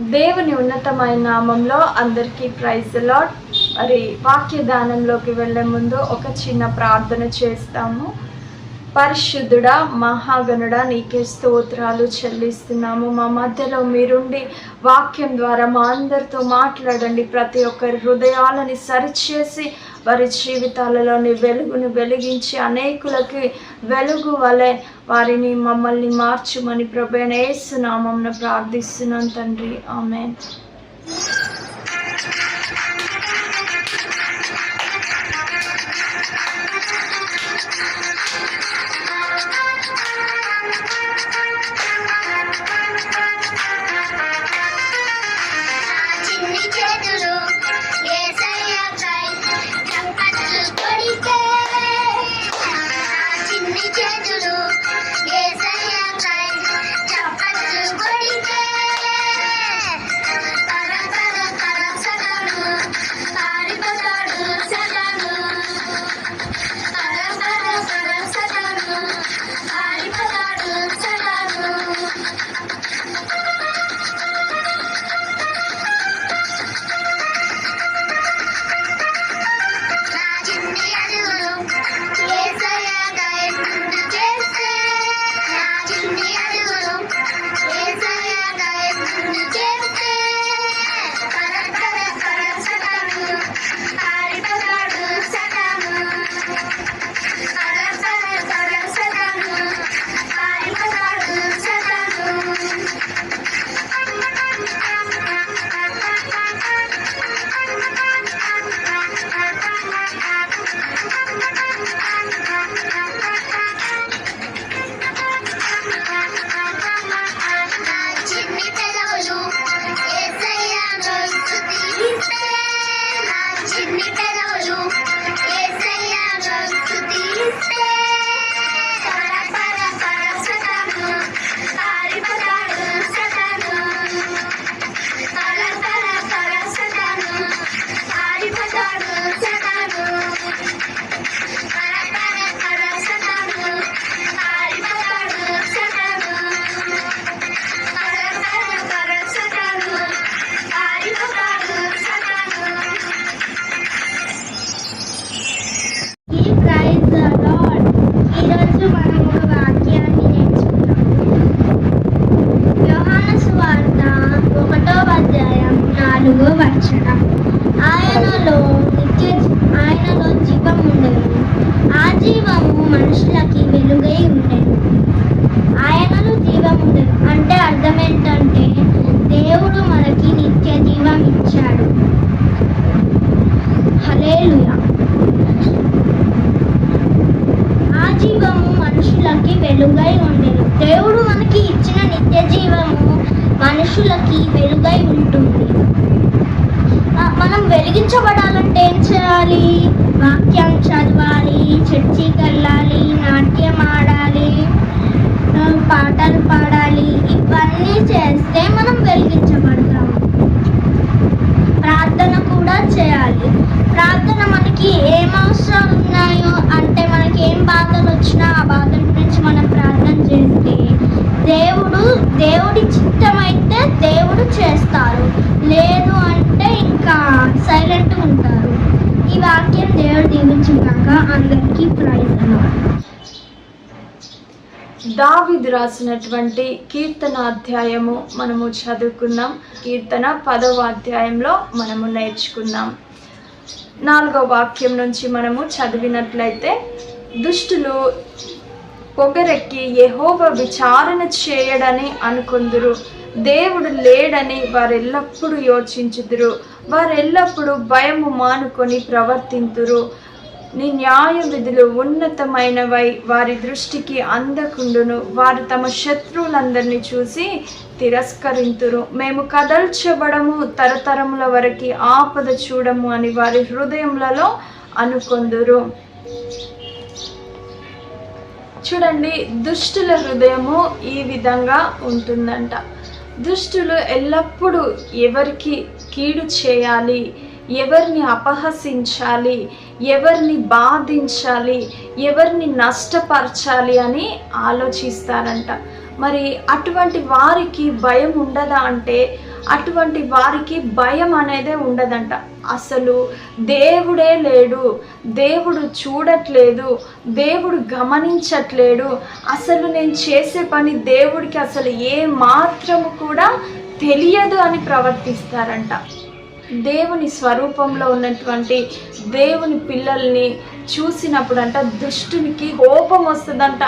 దేవుని ఉన్నతమైన నామంలో అందరికీ ప్రైజ్ లాట్ మరి వాక్య దానంలోకి వెళ్ళే ముందు ఒక చిన్న ప్రార్థన చేస్తాము. పరిశుద్ధుడా మహాగణుడా నీకే స్తోత్రాలు చెల్లిస్తున్నాము. మా మధ్యలో మీరుండి వాక్యం ద్వారా మా అందరితో మాట్లాడండి. ప్రతి ఒక్కరి హృదయాలని సరిచేసి వారి జీవితాలలోని వెలుగును వెలిగించి అనేకులకి వెలుగు వలె వారిని మమ్మల్ని మార్చుమని ప్రభైన ప్రార్థిస్తున్నాం తండ్రి. ఆమె చిన్ని ఆ మనుషులకి వెలుగై ఉండేది ఆయనలో జీవం ఉండదు అంటే అర్థం ఏంటంటే దేవుడు మనకి నిత్య జీవం ఇచ్చాడు. హల్లెలూయా. ఆ జీవము మనుషులకి వెలుగై ఉండేది దేవుడు మనకి ఇచ్చిన నిత్య జీవము మనుషులకి వెలుగై ఉంటుంది. మనం వెలిగించబడాలంటే திருச்சி దీవించుగాక అందరికీ ప్రైజ్ దావిద్ రాసినటువంటి కీర్తన అధ్యాయము మనము చదువుకున్నాం. కీర్తన పదవ అధ్యాయంలో మనము నేర్చుకున్నాం. నాలుగో వాక్యం నుంచి మనము చదివినట్లయితే దుష్టులు పొగరెక్కి యెహోవ విచారణ చేయడని అనుకొందురు. దేవుడు లేడని వారెల్లప్పుడూ యోచించుదురు. వారెల్లప్పుడు భయము మానుకొని ప్రవర్తింతురు. నీ న్యాయ విధులు ఉన్నతమైనవై వారి దృష్టికి అందకుండును. వారు తమ శత్రువులందరినీ చూసి తిరస్కరింతురు. మేము కదల్చబడము తరతరముల వరకు ఆపద చూడము అని వారి హృదయములలో అనుకొందురు. చూడండి దుష్టుల హృదయము ఈ విధంగా ఉంటుందంట. దుష్టులు ఎల్లప్పుడూ ఎవరికి కీడు చేయాలి ఎవరిని అపహసించాలి ఎవరిని బాధించాలి ఎవరిని నష్టపరచాలి అని ఆలోచిస్తారంట. మరి అటువంటి వారికి భయం ఉండదా అంటే అటువంటి వారికి భయం అనేది ఉండదంట. అసలు దేవుడే లేడు దేవుడు చూడట్లేదు దేవుడు గమనించట్లేడు అసలు నేను చేసే పని దేవుడికి అసలు ఏ మాత్రము కూడా తెలియదు అని ప్రవర్తిస్తారంట. దేవుని స్వరూపంలో ఉన్నటువంటి దేవుని పిల్లల్ని చూసినప్పుడంట దుష్టునికి కోపం వస్తుందంట.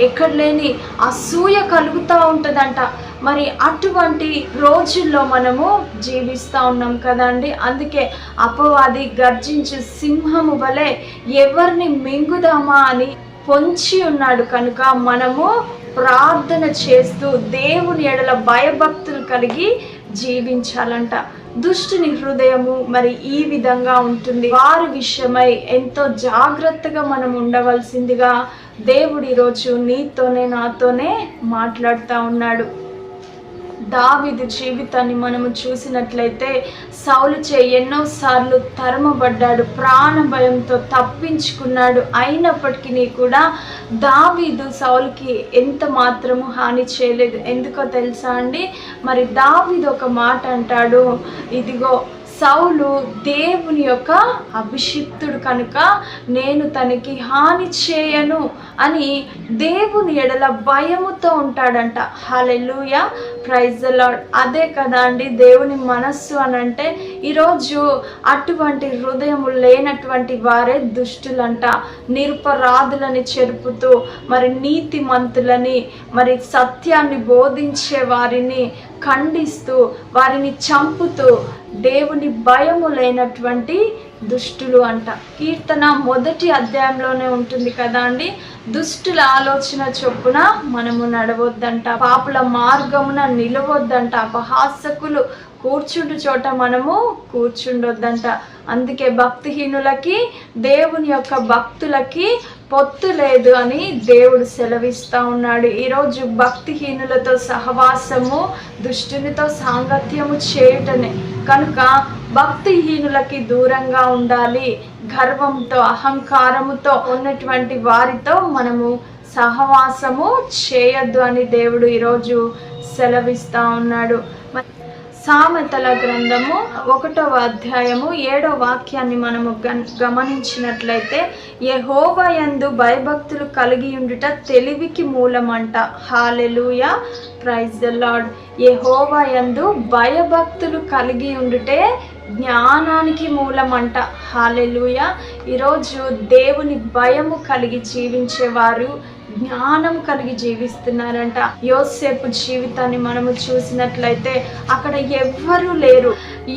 ఎక్కడ లేని అసూయ కలుగుతూ ఉంటుందంట. మరి అటువంటి రోజుల్లో మనము జీవిస్తూ ఉన్నాం కదండి. అందుకే అపవాది గర్జించే సింహము వలె ఎవరిని మింగుదామా అని పొంచి ఉన్నాడు కనుక మనము ప్రార్థన చేస్తూ దేవుని ఎడల భయభక్తులు కలిగి జీవించాలంట. దుష్టుని హృదయము మరి ఈ విధంగా ఉంటుంది. వారి విషయమై ఎంతో జాగ్రత్తగా మనం ఉండవలసిందిగా దేవుడు ఈరోజు నీతోనే నాతోనే మాట్లాడుతూ ఉన్నాడు. దావిది జీవితాన్ని మనము చూసినట్లయితే సౌలు చే ఎన్నోసార్లు తరమబడ్డాడు ప్రాణ భయంతో తప్పించుకున్నాడు. అయినప్పటికీ కూడా దావీదు సౌలుకి ఎంత మాత్రము హాని చేయలేదు. ఎందుకో తెలుసా అండి? మరి దావీదు ఒక మాట అంటాడు ఇదిగో సౌలు దేవుని యొక్క అభిషిక్తుడు కనుక నేను తనకి హాని చేయను అని దేవుని ఎడల భయముతో ఉంటాడంట. హలెలుయ ప్రైజ్ లాడ్ అదే కదా అండి దేవుని మనస్సు అని అంటే ఈరోజు అటువంటి హృదయము లేనటువంటి వారే దుష్టులంట. నిరుపరాధులని చెరుపుతూ మరి నీతిమంతులని మరి సత్యాన్ని బోధించే వారిని ఖండిస్తూ వారిని చంపుతూ దేవుని భయము లేనటువంటి దుష్టులు అంట. కీర్తన మొదటి అధ్యాయంలోనే ఉంటుంది కదా అండి? దుష్టుల ఆలోచన చొప్పున మనము నడవద్దంట. పాపుల మార్గమున నిలవద్దంట. అపహాసకులు కూర్చుండు చోట మనము కూర్చుండొద్దంట. అందుకే భక్తిహీనులకి దేవుని యొక్క భక్తులకి పొత్తు లేదు అని దేవుడు సెలవిస్తా ఉన్నాడు. ఈరోజు భక్తిహీనులతో సహవాసము దుష్టునితో సాంగత్యము చేయటమే కనుక భక్తిహీనులకి దూరంగా ఉండాలి. గర్వంతో అహంకారముతో ఉన్నటువంటి వారితో మనము సహవాసము చేయొద్దు అని దేవుడు ఈరోజు సెలవిస్తా ఉన్నాడు. మ- సామెతల గ్రంథము ఒకటవ అధ్యాయము ఏడో వాక్యాన్ని మనము గన్- గమనించినట్లయితే యెహోవాయందు భయభక్తులు కలిగి ఉండుట తెలివికి మూలమంట. హాలెలూయ. Praise the Lord. యెహోవాయందు భయభక్తులు కలిగి ఉండుటే జ్ఞానానికి మూలమంట. హాలెలూయ. ఈరోజు దేవుని భయము కలిగి జీవించేవారు జ్ఞానం కలిగి జీవిస్తున్నారంట. యోసేపు జీవితాన్ని మనము చూసినట్లయితే అక్కడ ఎవ్వరూ లేరు.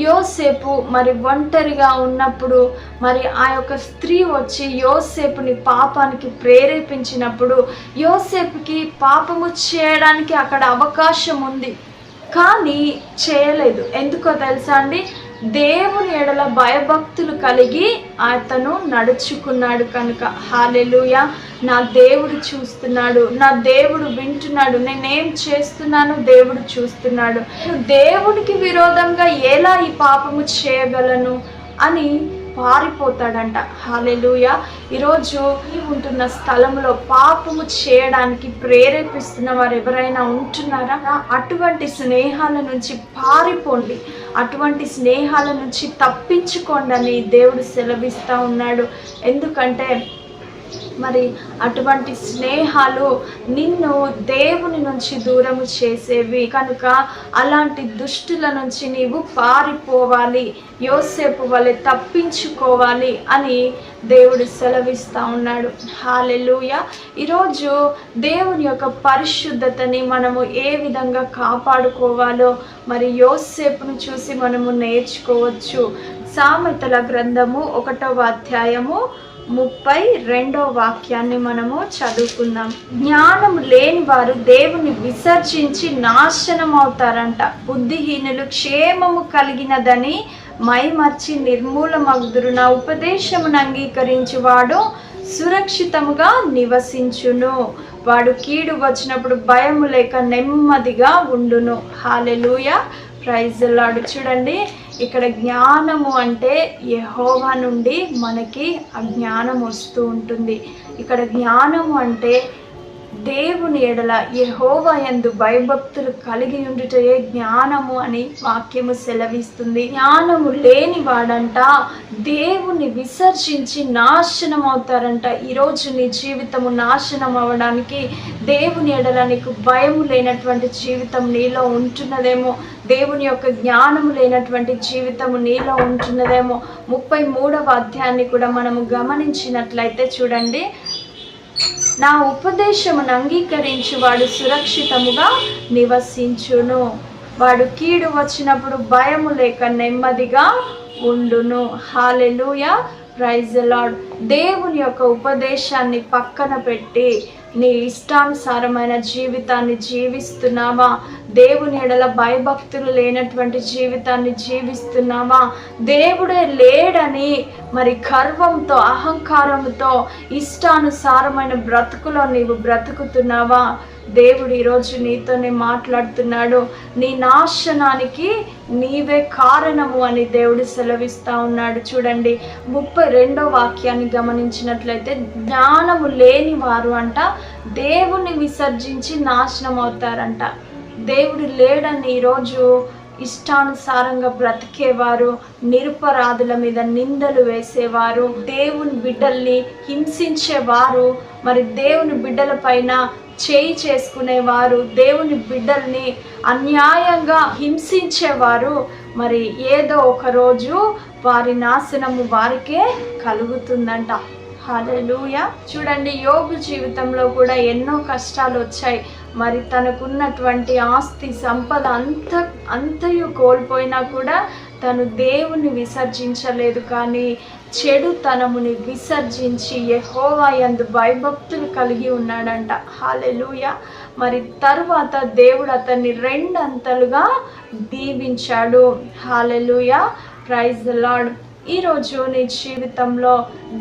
యోసేపు మరి ఒంటరిగా ఉన్నప్పుడు మరి ఆ యొక్క స్త్రీ వచ్చి యోసేపుని పాపానికి ప్రేరేపించినప్పుడు యోసేపుకి పాపము చేయడానికి అక్కడ అవకాశం ఉంది. కానీ చేయలేదు. ఎందుకో తెలుసా అండి? దేవుని ఎడల భయభక్తులు కలిగి అతను నడుచుకున్నాడు కనుక. హాలెలుయ నా దేవుడు చూస్తున్నాడు. నా దేవుడు వింటున్నాడు. నేనేం చేస్తున్నాను దేవుడు చూస్తున్నాడు. దేవునికి విరోధంగా ఎలా ఈ పాపము చేయగలను అని పారిపోతాడంట. హాలెలుయ ఈరోజు ఉంటున్న స్థలంలో పాపము చేయడానికి ప్రేరేపిస్తున్న వారు ఎవరైనా ఉంటున్నారా అటువంటి స్నేహాల నుంచి పారిపోండి. అటువంటి స్నేహాల నుంచి తప్పించుకోండి అని దేవుడు సెలవిస్తూ ఉన్నాడు. ఎందుకంటే మరి అటువంటి స్నేహాలు నిన్ను దేవుని నుంచి దూరము చేసేవి. కనుక అలాంటి దుష్టుల నుంచి నీవు పారిపోవాలి. యోసేపు వలె తప్పించుకోవాలి అని దేవుడు సెలవిస్తూ ఉన్నాడు. హాలెలుయ. ఈరోజు దేవుని యొక్క పరిశుద్ధతని మనము ఏ విధంగా కాపాడుకోవాలో మరి యోసేపును చూసి మనము నేర్చుకోవచ్చు. సామెతల గ్రంథము ఒకటవ అధ్యాయము ముప్పై రెండో వాక్యాన్ని మనము చదువుకుందాం. జ్ఞానం లేని వారు దేవుని విసర్జించి నాశనం అవుతారంట బుద్ధిహీనులు క్షేమము కలిగినదని మైమర్చి నిర్మూలమగుదురు. నా ఉపదేశమును అంగీకరించువాడు సురక్షితముగా నివసించును. వాడు కీడు వచ్చినప్పుడు భయము లేక నెమ్మదిగా ఉండును. హాలెలూయ ప్రైజ్ లాడు చూడండి. ఇక్కడ జ్ఞానము అంటే యెహోవా నుండి మనకి ఆ జ్ఞానం వస్తూ ఉంటుంది. ఇక్కడ జ్ఞానము అంటే దేవుని ఎడల యహోవా యందు భయభక్తులు కలిగి ఉండుటయే జ్ఞానము అని వాక్యము సెలవిస్తుంది. జ్ఞానము లేని వాడంట దేవుని విసర్జించి నాశనం అవుతారంట ఈరోజు నీ జీవితము నాశనం అవ్వడానికి దేవుని ఎడల నీకు భయము లేనటువంటి జీవితం నీలో ఉంటున్నదేమో. దేవుని యొక్క జ్ఞానము లేనటువంటి జీవితము నీలో ఉంటున్నదేమో. ముప్పై మూడవ అధ్యాయాన్ని కూడా మనము గమనించినట్లయితే చూడండి. నా ఉపదేశమును అంగీకరించి వాడు సురక్షితముగా నివసించును. వాడు కీడు వచ్చినప్పుడు భయము లేక నెమ్మదిగా ఉండును. హాలెలూయ ప్రైజ్ లాడ్ దేవుని యొక్క ఉపదేశాన్ని పక్కన పెట్టి నీ ఇష్టానుసారమైన జీవితాన్ని జీవిస్తున్నావా? దేవుని ఎడల భయభక్తులు లేనటువంటి జీవితాన్ని జీవిస్తున్నావా? దేవుడే లేడని మరి గర్వంతో అహంకారంతో ఇష్టానుసారమైన బ్రతుకులో నీవు బ్రతుకుతున్నావా? దేవుడు ఈరోజు నీతోనే మాట్లాడుతున్నాడు. నీ నాశనానికి నీవే కారణము అని దేవుడు సెలవిస్తా ఉన్నాడు. చూడండి ముప్పై రెండో వాక్యాన్ని గమనించినట్లయితే జ్ఞానము లేని వారు అంట దేవుని విసర్జించి నాశనం అవుతారంట. దేవుడు లేడని ఈరోజు ఇష్టానుసారంగా బ్రతికేవారు నిరుపరాధుల మీద నిందలు వేసేవారు దేవుని బిడ్డల్ని హింసించేవారు. మరి దేవుని బిడ్డల పైన చేయి చేసుకునేవారు దేవుని బిడ్డల్ని అన్యాయంగా హింసించేవారు. మరి ఏదో ఒక రోజు వారి నాశనము వారికే కలుగుతుందంట. హలలుయ చూడండి యోగు జీవితంలో కూడా ఎన్నో కష్టాలు వచ్చాయి. మరి తనకున్నటువంటి ఆస్తి సంపద అంత అంతయు కోల్పోయినా కూడా తను దేవుని విసర్జించలేదు. కానీ చెడుతనముని విసర్జించి యహోవాయందు భయభక్తులు కలిగి ఉన్నాడంట. హాలెలూయ మరి తరువాత దేవుడు అతన్ని రెండంతలుగా దీవించాడు. Hallelujah praise Lord. ఈరోజు నీ జీవితంలో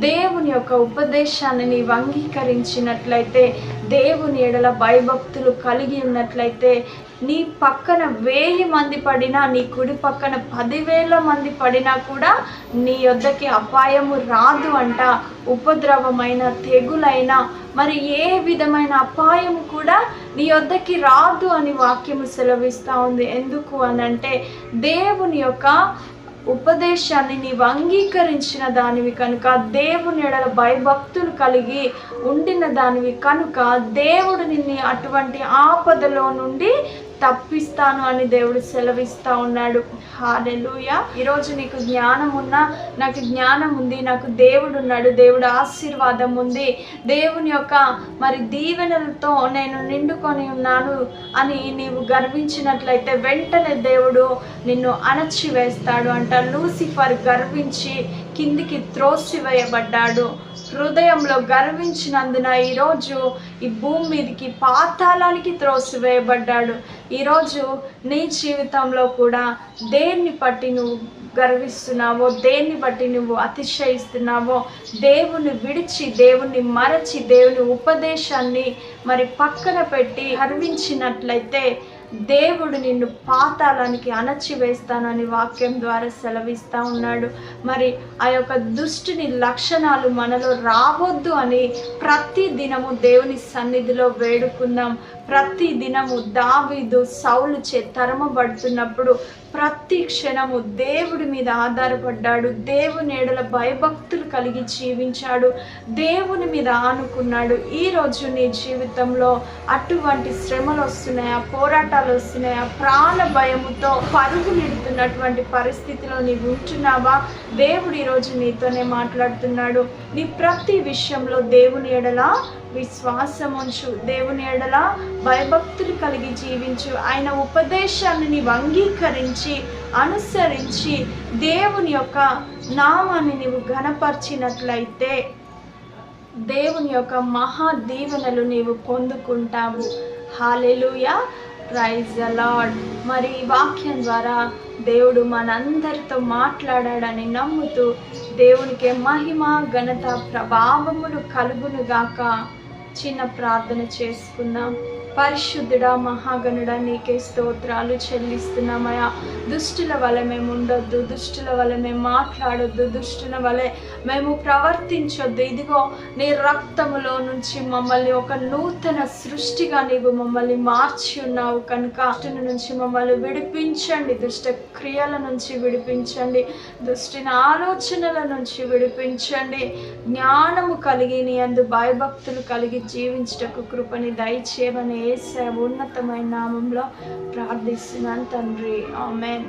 దేవుని యొక్క ఉపదేశాన్ని నీవు అంగీకరించినట్లయితే దేవుని ఎడల భయభక్తులు కలిగి ఉన్నట్లయితే నీ పక్కన వేయి మంది పడినా నీ కుడి పక్కన పదివేల మంది పడినా కూడా నీ యొద్దకి అపాయము రాదు అంట. ఉపద్రవమైన తెగులైన మరి ఏ విధమైన అపాయం కూడా నీ వద్దకి రాదు అని వాక్యము సెలవిస్తూ ఉంది. ఎందుకు అని అంటే దేవుని యొక్క ఉపదేశాన్ని నీవు అంగీకరించిన దానివి కనుక దేవుని ఎడల భయభక్తులు కలిగి ఉండిన దానివి కనుక దేవుడు నిన్ను అటువంటి ఆపదలో నుండి తప్పిస్తాను అని దేవుడు సెలవిస్తా ఉన్నాడు. హాలెలుయ ఈరోజు నీకు జ్ఞానం ఉన్నా నాకు జ్ఞానం ఉంది నాకు దేవుడు ఉన్నాడు దేవుడు ఆశీర్వాదం ఉంది. దేవుని యొక్క మరి దీవెనలతో నేను నిండుకొని ఉన్నాను అని నీవు గర్వించినట్లయితే వెంటనే దేవుడు నిన్ను అణచివేస్తాడు అంట. లూసిఫర్ గర్వించి కిందికి త్రోసివేయబడ్డాడు. హృదయంలో గర్వించినందున ఈరోజు ఈ భూమి మీదకి పాతాళానికి త్రోసివేయబడ్డాడు. ఈరోజు నీ జీవితంలో కూడా దేన్ని పట్టి నువ్వు గర్విస్తున్నావో దేన్ని బట్టి నువ్వు అతిశయిస్తున్నావో దేవుని విడిచి దేవుని మరచి దేవుని ఉపదేశాన్ని మరి పక్కన పెట్టి గర్వించినట్లయితే దేవుడు నిన్ను పాతాళానికి అణచివేస్తానని వాక్యం ద్వారా సెలవిస్తా ఉన్నాడు. మరి ఆ యొక్క దుష్టుని లక్షణాలు మనలో రావద్దు అని ప్రతి దినము దేవుని సన్నిధిలో వేడుకుందాం. ప్రతి దినము దావీదు సౌలు చే తరమబడుతున్నప్పుడు ప్రతి క్షణము దేవుడి మీద ఆధారపడ్డాడు. దేవుని ఏడల భయభక్తులు కలిగి జీవించాడు. దేవుని మీద ఆనుకున్నాడు. ఈ రోజు నీ జీవితంలో అటువంటి శ్రమలు వస్తున్నాయా? పోరాటాలు వస్తున్నాయా? ప్రాణ భయముతో పరుగులెడుతున్నటువంటి పరిస్థితిలో నీవు ఉంటున్నావా? దేవుడు ఈరోజు నీతోనే మాట్లాడుతున్నాడు. నీ ప్రతి విషయంలో దేవుని ఎడల విశ్వాసం ఉంచు దేవుని ఎడల భయభక్తులు కలిగి జీవించు. ఆయన ఉపదేశాన్ని నీవు అంగీకరించి అనుసరించి దేవుని యొక్క నామాన్ని నీవు ఘనపరిచినట్లయితే దేవుని యొక్క మహా దీవెనలు నీవు పొందుకుంటావు. Hallelujah praise Lord. మరి ఈ వాక్యం ద్వారా దేవుడు మనందరితో మాట్లాడాడని నమ్ముతూ దేవునికి మహిమ ఘనత ప్రభావములు కలుగునుగాక. చిన్న ప్రార్థన చేసుకుందాం. పరిశుద్ధుడా మహాగణుడా నీకే స్తోత్రాలు చెల్లిస్తున్నామయ్యా దుష్టుల వలె మేము ఉండొద్దు దుష్టుల వలె మేము మాట్లాడొద్దు దుష్టుల వలె మేము ప్రవర్తించొద్దు. ఇదిగో నీ రక్తములో నుంచి మమ్మల్ని ఒక నూతన సృష్టిగా నీవు మమ్మల్ని మార్చి ఉన్నావు కనుక దుష్టుని నుంచి మమ్మల్ని విడిపించండి దుష్ట క్రియల నుంచి విడిపించండి దుష్టిన ఆలోచనల నుంచి విడిపించండి. జ్ఞానము కలిగి నీ అందు భయభక్తులు కలిగి జీవించటకు కృపని దయచేయమని ఏసే ఉన్నతమైన నామంలో ప్రార్థిస్తున్నాను తండ్రి. ఆమెన్.